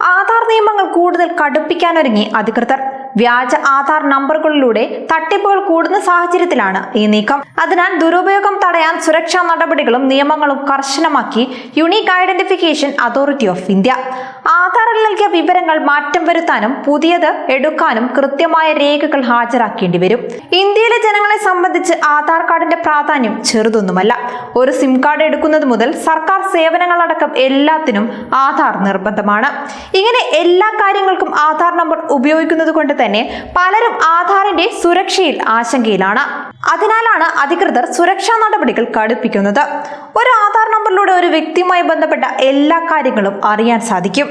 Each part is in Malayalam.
ആധാർ നിയമങ്ങൾ കൂടുതൽ കടുപ്പിക്കാനൊരുങ്ങി അധികൃതർ. വ്യാജ ആധാർ നമ്പറുകളിലൂടെ തട്ടിപ്പുകൾ കൂടുന്ന സാഹചര്യത്തിലാണ് ഈ നീക്കം. അതിനാൽ ദുരുപയോഗം തടയാൻ സുരക്ഷാ നടപടികളും നിയമങ്ങളും കർശനമാക്കി unique identification authority of India ആധാറിൽ നൽകിയ വിവരങ്ങൾ മാറ്റം വരുത്താനും പുതിയത് എടുക്കാനും കൃത്യമായ രേഖകൾ ഹാജരാക്കേണ്ടി വരും. ഇന്ത്യയിലെ ജനങ്ങളെ സംബന്ധിച്ച് ആധാർ കാർഡിന്റെ പ്രാധാന്യം ചെറുതൊന്നുമല്ല. ഒരു സിം കാർഡ് എടുക്കുന്നത് മുതൽ സർക്കാർ സേവനങ്ങളടക്കം എല്ലാത്തിനും ആധാർ നിർബന്ധമാണ്. ഇങ്ങനെ എല്ലാ കാര്യങ്ങൾക്കും ആധാർ നമ്പർ ഉപയോഗിക്കുന്നത് കൊണ്ട് തന്നെ പലരും ആധാറിന്റെ സുരക്ഷയിൽ ആശങ്കയിലാണ്. അതിനാലാണ് അധികൃതർ സുരക്ഷാ നടപടികൾ കടുപ്പിക്കുന്നത്. ഒരു ആധാർ നമ്പറിലൂടെ ഒരു വ്യക്തിയുമായി ബന്ധപ്പെട്ട എല്ലാ കാര്യങ്ങളും അറിയാൻ സാധിക്കും.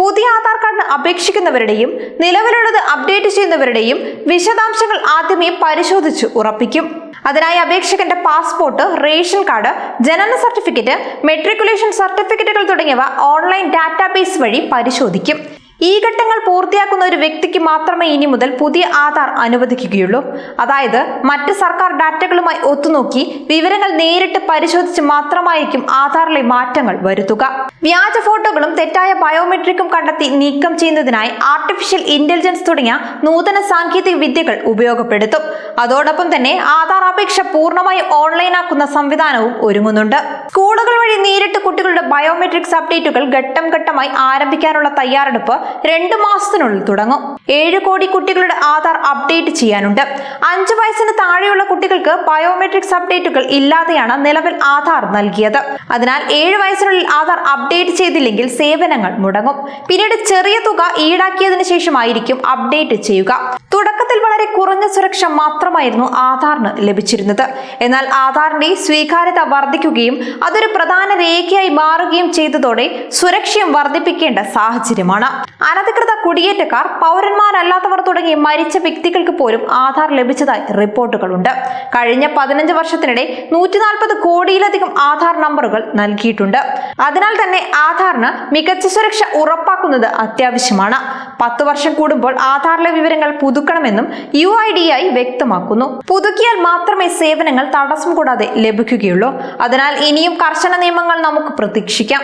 പുതിയ ആധാർ കാർഡിന് അപേക്ഷിക്കുന്നവരുടെയും നിലവിലുള്ളത് അപ്ഡേറ്റ് ചെയ്യുന്നവരുടെയും വിശദാംശങ്ങൾ ആദ്യമേ പരിശോധിച്ച് ഉറപ്പിക്കും. അതിനായി അപേക്ഷകന്റെ പാസ്പോർട്ട് റേഷൻ കാർഡ് ജനന സർട്ടിഫിക്കറ്റ് മെട്രിക്കുലേഷൻ സർട്ടിഫിക്കറ്റുകൾ തുടങ്ങിയവ ഓൺലൈൻ ഡാറ്റാബേസ് വഴി പരിശോധിക്കും. ഈ ഘട്ടങ്ങൾ പൂർത്തിയാക്കുന്ന ഒരു വ്യക്തിക്ക് മാത്രമേ ഇനി മുതൽ പുതിയ ആധാർ അനുവദിക്കുകയുള്ളൂ. അതായത് മറ്റ് സർക്കാർ ഡാറ്റകളുമായി ഒത്തുനോക്കി വിവരങ്ങൾ നേരിട്ട് പരിശോധിച്ച് മാത്രമായിരിക്കും ആധാറിലെ മാറ്റങ്ങൾ വരുത്തുക. വ്യാജ ഫോട്ടോകളും തെറ്റായ ബയോമെട്രിക്കും കണ്ടെത്തി നീക്കം ചെയ്യുന്നതിനായി ആർട്ടിഫിഷ്യൽ ഇന്റലിജൻസ് തുടങ്ങിയ നൂതന സാങ്കേതിക വിദ്യകൾ ഉപയോഗപ്പെടുത്തും. അതോടൊപ്പം തന്നെ ആധാർ അപേക്ഷ പൂർണമായി ഓൺലൈനാക്കുന്ന സംവിധാനവും ഒരുങ്ങുന്നുണ്ട്. സ്കൂളുകൾ വഴി നേരിട്ട് കുട്ടികളുടെ ബയോമെട്രിക്സ് അപ്ഡേറ്റുകൾ ഘട്ടം ഘട്ടമായി ആരംഭിക്കാനുള്ള തയ്യാറെടുപ്പ് രണ്ടു മാസത്തിനുള്ളിൽ തുടങ്ങും. ഏഴ് കോടി കുട്ടികളുടെ ആധാർ അപ്ഡേറ്റ് ചെയ്യാനുണ്ട്. അഞ്ചു വയസ്സിന് താഴെയുള്ള കുട്ടികൾക്ക് ബയോമെട്രിക്സ് അപ്ഡേറ്റുകൾ ഇല്ലാതെയാണ് നിലവിൽ ആധാർ നൽകിയത്. അതിനാൽ ഏഴ് വയസ്സിനുള്ളിൽ ആധാർ അപ്ഡേറ്റ് ചെയ്തില്ലെങ്കിൽ സേവനങ്ങൾ മുടങ്ങും. പിന്നീട് ചെറിയ തുക ഈടാക്കിയതിനു ശേഷമായിരിക്കും അപ്ഡേറ്റ് ചെയ്യുക. തുടക്കത്തിൽ വളരെ കുറഞ്ഞ സുരക്ഷ മാത്രമായിരുന്നു ആധാറിന് ലഭിച്ചിരുന്നത്. എന്നാൽ ആധാറിന്റെ സ്വീകാര്യത വർദ്ധിക്കുകയും അതൊരു പ്രധാന രേഖയായി മാറുകയും ചെയ്തതോടെ സുരക്ഷയും വർദ്ധിപ്പിക്കേണ്ട സാഹചര്യമാണ്. അനധികൃത കുടിയേറ്റക്കാർ പൗരന്മാരല്ലാത്തവർ തുടങ്ങി മരിച്ച വ്യക്തികൾക്ക് പോലും ആധാർ ലഭിച്ചതായി റിപ്പോർട്ടുകളുണ്ട്. കഴിഞ്ഞ പതിനഞ്ച് വർഷത്തിനിടെ നൂറ്റി നാൽപ്പത് കോടിയിലധികം ആധാർ നമ്പറുകൾ നൽകിയിട്ടുണ്ട്. അതിനാൽ തന്നെ ആധാറിന് മികച്ച സുരക്ഷ ഉറപ്പാക്കുന്നത് അത്യാവശ്യമാണ്. പത്ത് വർഷം കൂടുമ്പോൾ ആധാറിലെ വിവരങ്ങൾ പുതുക്കണമെന്നും യു ഐ ഡി ഐ വ്യക്തമാക്കുന്നു. പുതുക്കിയാൽ മാത്രമേ സേവനങ്ങൾ തടസ്സം കൂടാതെ ലഭിക്കുകയുള്ളൂ. അതിനാൽ ഇനിയും കർശന നിയമങ്ങൾ നമുക്ക് പ്രതീക്ഷിക്കാം.